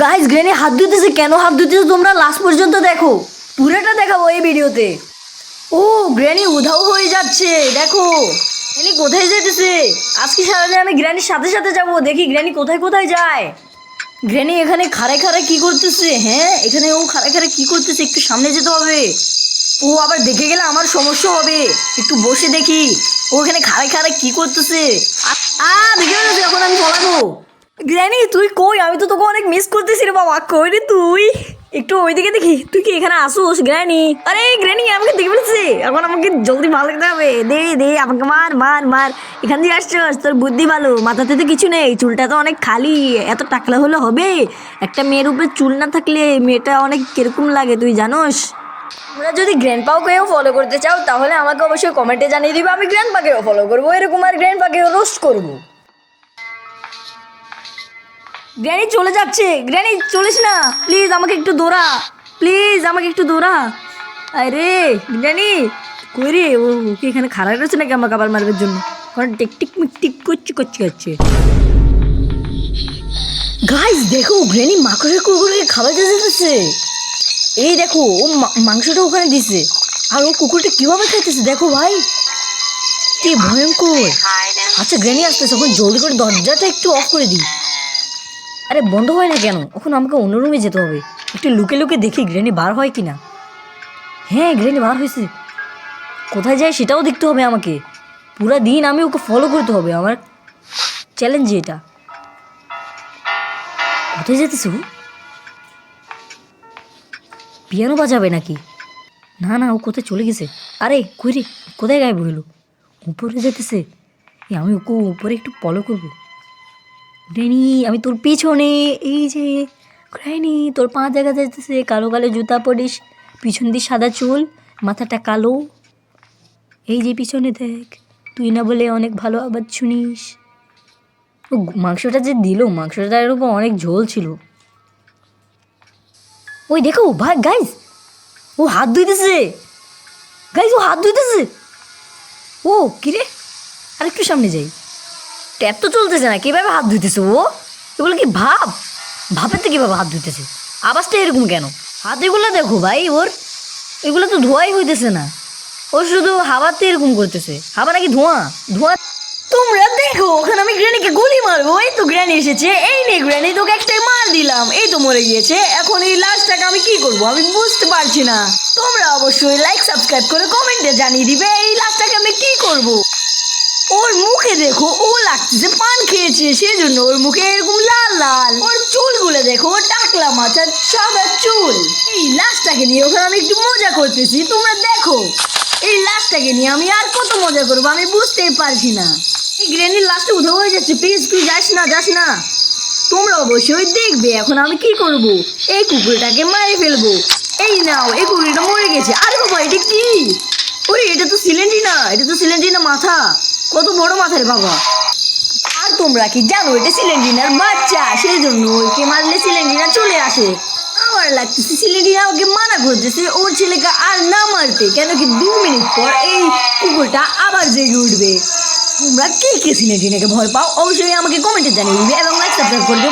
Guys গ্রেনি হাত ধুতেছে কেন? হাত ধুতেছে তোমরা লাস্ট পর্যন্ত দেখো। পুরোটা দেখাবো এই ভিডিওতে। ও গ্র্যানি উধাও হয়ে যাচ্ছে, দেখো। গ্র্যানি কোথায় যেতেছে? আজকে সারাদিন আমি গ্র্যানির সাথে সাথে যাব। দেখি গ্র্যানি কোথায় কোথায় যায়। গ্র্যানি এখানে খাড়ায় খাড়ায় কি করতেছে? হ্যাঁ এখানে ও খাড়ায় খাড়ায় কি করতেছে? একটু সামনে যেতে হবে। ও আবার দেখে গেলে আমার সমস্যা হবে। একটু বসে দেখি। ও এখানে খাড়ায় খাড়ায় কি করতেছে? আ- দেখে এখন আমি পলাবো। গ্র্যানি, তুই কই? আমি তো তোকে অনেক মিস করতেছি রে বাবা। কই রে তুই? একটু ওইদিকে দেখি। তুই কি এখানে আসুস, গ্র্যানি? আরে গ্র্যানি, আমাকে দেখে ফেলছে এখন আমাকে জলদি ভালো লাগতে হবে। দে দে, আমাকে মার মার মার। এখান দিয়ে আসছস, তোর বুদ্ধি ভালো। মাথাতে তো কিছু নেই। চুলটা তো অনেক খালি। এত টাকলা হলে হবে? একটা মেয়ের উপরে চুল না থাকলে মেয়েটা অনেক কীরকম লাগে, তুই জানোস? তোমরা যদি গ্র্যান্ড পাকেও ফলো করতে চাও, তাহলে আমাকে অবশ্যই কমেন্টে জানিয়ে দিবে। আমি গ্র্যান্ড পাকেও ফলো করব। এরকম আর গ্র্যান্ড পাকেও রোস্ট করব। গ্র্যানি চলে যাচ্ছে। গ্র্যানি চলিস না। প্লিজ আমাকে একটু দৌড়া প্লিজ আমাকে একটু দৌড়া আরে গ্র্যানি কই রে? ও কি এখানে খারাপ রয়েছে নাকি আমাকে আবার মারবার জন্য? কারণ টিক টিক মিক টিক করছি করছি করছে। গাইস দেখো গ্র্যানি মাকড়ের কুকুরকে খাবার দিয়ে দিতেছে এই দেখো ও মাংসটা ওখানে দিছে। আর ও কুকুরটা কীভাবে খাইতেছে দেখো ভাই। কি ভয়ঙ্কর। আচ্ছা গ্র্যানি আসতেছে। এখন জলদি করে দরজাটা একটু অফ করে দিই। আরে বন্ধ হয় না কেন? এখন আমাকে অন্য রুমে যেতে হবে। একটু লুকে লুকে দেখি গ্রেনি বার হয় কি না হ্যাঁ গ্রেনি বার হয়েছে। কোথায় যায় সেটাও দেখতে হবে আমাকে। পুরো দিন আমি ওকে ফলো করতে হবে, আমার চ্যালেঞ্জ এটা। কোথায় যেতেছ? পিয়ানো বাজাবে নাকি? না না, ও কোথায় চলে গেছে? আরে, কই রে? কোথায় গায়ে হইল উপরে যেতেছে। আমি ওকে উপরে একটু ফলো করব। গ্রেনি আমি তোর পিছনে, এই যে গ্রেনি তোর পা দেখা যাইতেছে, কালো কালো জুতা পরিস, পিছন দিয়ে সাদা চুল, মাথাটা কালো। এই যে পিছনে দেখ, তুই না বলে অনেক ভালো আবার শুনিস ও, মাংসটা যে দিল মাংসটার উপর অনেক ঝোল ছিল। ওই দেখো ভাই গাইস ও হাত ধুইতেছে। গাইস ও হাত ধুইতেছে। ও, কিরে? আরেকটু সামনে যাই। ট্যাপ তো চলতেছে না, কীভাবে হাত ধুইতেছে ও? এগুলো কি ভাব? ভাবেতে কীভাবে হাত ধুইতেছে? আওয়াজটা এরকম কেন? হাত এগুলো দেখো ভাই, ওর এগুলো তো ধোয়াই হইতেছে না। ও শুধু হাওয়াতে এরকম করতেছে। হাওয়া নাকি ধোঁয়া? ধোঁয়া তোমরা দেখো, ওখানে আমি গ্র্যানিকে গুলি মারবো। এই তো গ্র্যানি এসেছে। এই নে গ্র্যানি, তোকে একটাই মার দিলাম। এই তো মরে গিয়েছে। এখন এই লাশটাকে আমি কি করব? আমি বুঝতে পারছি না। তোমরা অবশ্যই লাইক সাবস্ক্রাইব করে কমেন্টে জানিয়ে দিবে, এই লাশটাকে আমি কি করব? ওর মুখে দেখো, ও লাগতেছে পান খেয়েছে সেই জন্য ওর মুখে এরকম লাল লাল। ওর চুলগুলো দেখো ও টাকলা মাথার সাদা চুল। এই লাশটাকে নিয়ে ওখানে আমি একটু মজা করতেছি, তোমরা দেখো। এই লাশটাকে নিয়ে আমি আর কত মজা করব, আমি বুঝতেই পারছি না। এই গ্রেনির লাশটা উঠে হয়ে যাচ্ছে প্লিজ তুই যাস না যাস না। তোমরা অবশ্যই দেখবে এখন আমি কি করব। এই কুকুরটাকে মারে ফেলব। এই নাও, এই কুকুরটা মরে গেছে। আরে বাবা, এটা কি? ওরে, এটা তো সিলেন্ডি না, এটা তো সিলেন্ডি না মাথা। কত বড় মাথার বাবা। আর তোমরা কি জানো, এটা সিলেন্ডিনার বাচ্চা সেই জন্য ওকে মারলে সিলেন্ডিনা চলে আসে। আমার লাগতেছে সিলেন্ডিনা ওকে মানা করতেছে, ওর ছেলেকে আর না মারতে, কেন কি দু মিনিট পর এই কুকুরটা আবার জেগে উঠবে। তোমরা কে কে সিলেন্ডিনাকে ভয় পাও, অবশ্যই আমাকে কমেন্টে জানিয়ে দিবে এবং লাইক সাবস্ক্রাইব করে দেবো।